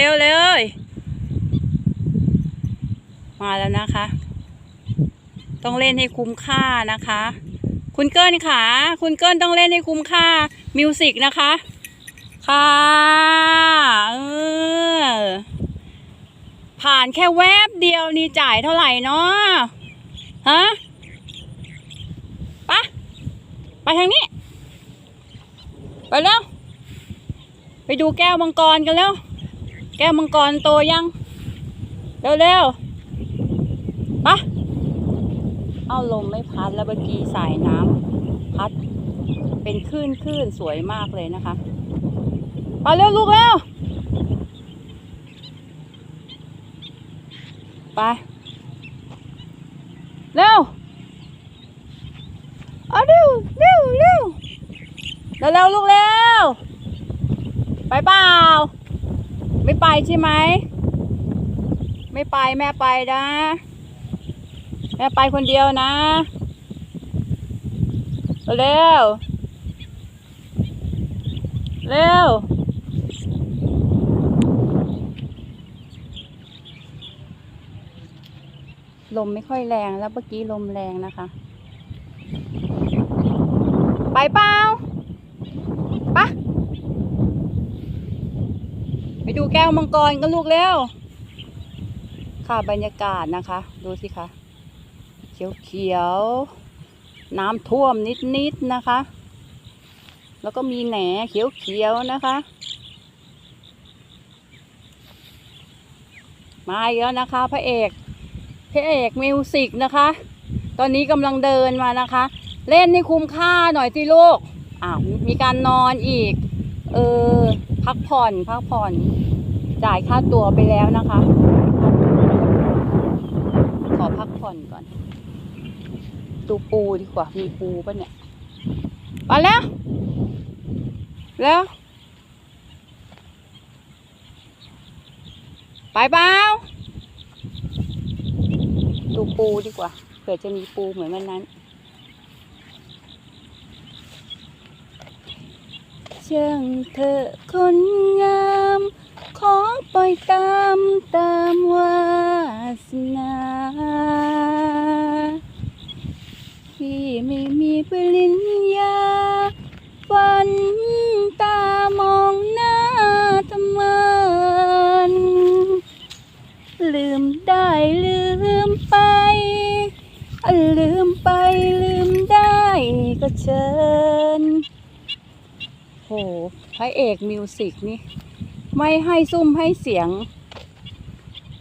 เตลเลย มาแล้วนะคะ ต้องเล่นให้คุ้มค่านะคะ คุณเกิลค่ะ คุณเกิลต้องเล่นให้คุ้มค่ามิวสิกนะคะ ค่ะเออผ่านแค่แวบเดียวนี่จ่ายเท่าไหร่เนาะฮะปะไปทางนี้ ไปแล้ว ไปดูแก้วมังกรกันแล้ว แก้วมังกรโตยัง เร็วๆไปะเอาลมไม่พัดแล้วเมื่อกี้สายน้ำพัด เป็นคลื่นคลื่นสวยมากเลยนะคะไปเร็วลูกเร็วไป เร็วเอาเร็วเร็วเร็วเร็วเร็วลูกเร็วไปเปล่า ไม่ไปใช่ไหม ไม่ไปแม่ไปนะ แม่ไปคนเดียวนะเร็วเร็วลมไม่ค่อยแรงแล้วเมื่อกี้ลมแรงนะคะ ไปเปล่าปะ ไปดูแก้วมังกรกันลูกเร็ว ค่ะบรรยากาศนะคะ ดูสิคะ เขียวเขียวๆน้ำท่วมนิดๆนะคะ แล้วก็มีแหนเขียวเขียวๆนะคะ มาอีกแล้วนะคะ พระเอกพระเอกมิวสิกนะคะ ตอนนี้กำลังเดินมานะคะ เล่นให้คุ้มค่าหน่อยสิลูกอ้าวมีการนอนอีก เออ พักผ่อนพักผ่อน จ่ายค่าตั๋วไปแล้วนะคะ ขอพักผ่อนก่อน ดูปูดีกว่า มีปูปะเนี่ยมาแล้ว แล้วไปเปล่าดูปูดีกว่า เผื่อจะมีปูเหมือนวันนั้น ช่างเธอคนงาม ขอปล่อยตามตามวาสนา ที่ไม่มีปริญญาฝันตามองหน้าทำไมลืมได้ลืมไป ลืมไปลืมได้ก็เชิญ โหพระเอกมิวสิกนี่ ไม่ให้ซุ่มให้เสียง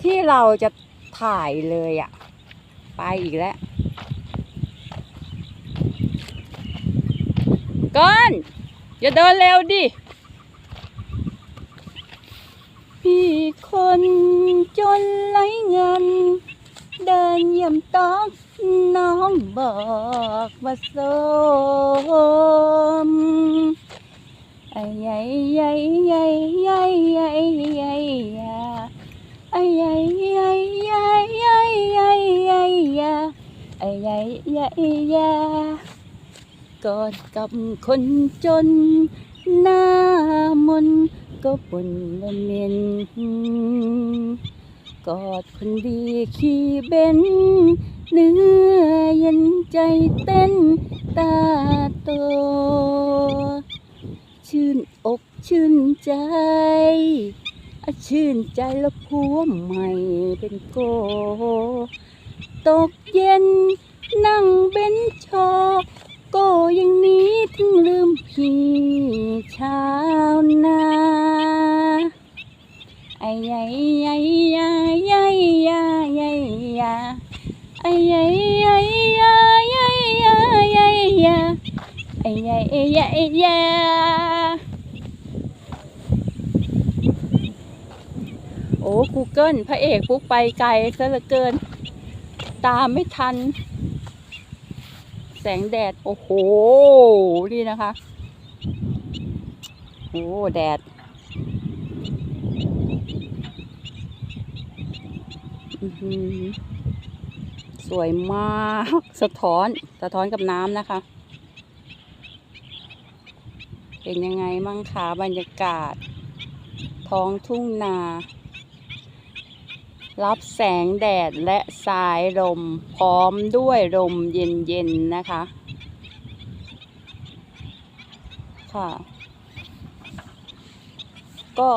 ที่เราจะถ่ายเลยอะไปอีกแล้วก้อน อย่าเดินเร็วดิพี่คนจนไรเงิน เดินเยี่ยมตอกน้องบอกว่าโสม ไอ้ใหญ่ใหญ่ใหญ่ใหญ่ใหญ่ใหญ่ยาไอ้ใหญ่ใหญ่ใหญ่ใหญ่ใหญ่ใหญ่ยาไอ้ใหญ่ใหญ่ยากอดกับคนจนหน้ามนก็บนละเมนกอดคนดีขี่เบนเนื้อเย็นใจเต้นตาโต ชื่นอกชื่นใจชื่นใจแล้วพวใหม่เป็นโก ตกเย็นนั่งเบนชอ โกอย่างนี้ถึงลืมพี่ชาวนาไอ้ยัยยัยยายัยยายัยยาไอ้ยัยยัยยายัยยายัยยาไอ้ยัยยัยยาโอ้กูเกิลพระเอกปุ๊กไปไกลซะเหลือเกิน ตามไม่ทัน แสงแดด โอ้โห นี่นะคะโอ้แดด สวยมาก สะท้อน สะท้อนกับน้ำนะคะ เป็นยังไงมั่งคะบรรยากาศ ท้องทุ่งนา รับแสงแดดและสายลมพร้อมด้วยลมเย็นๆนะคะ ค่ะ ก็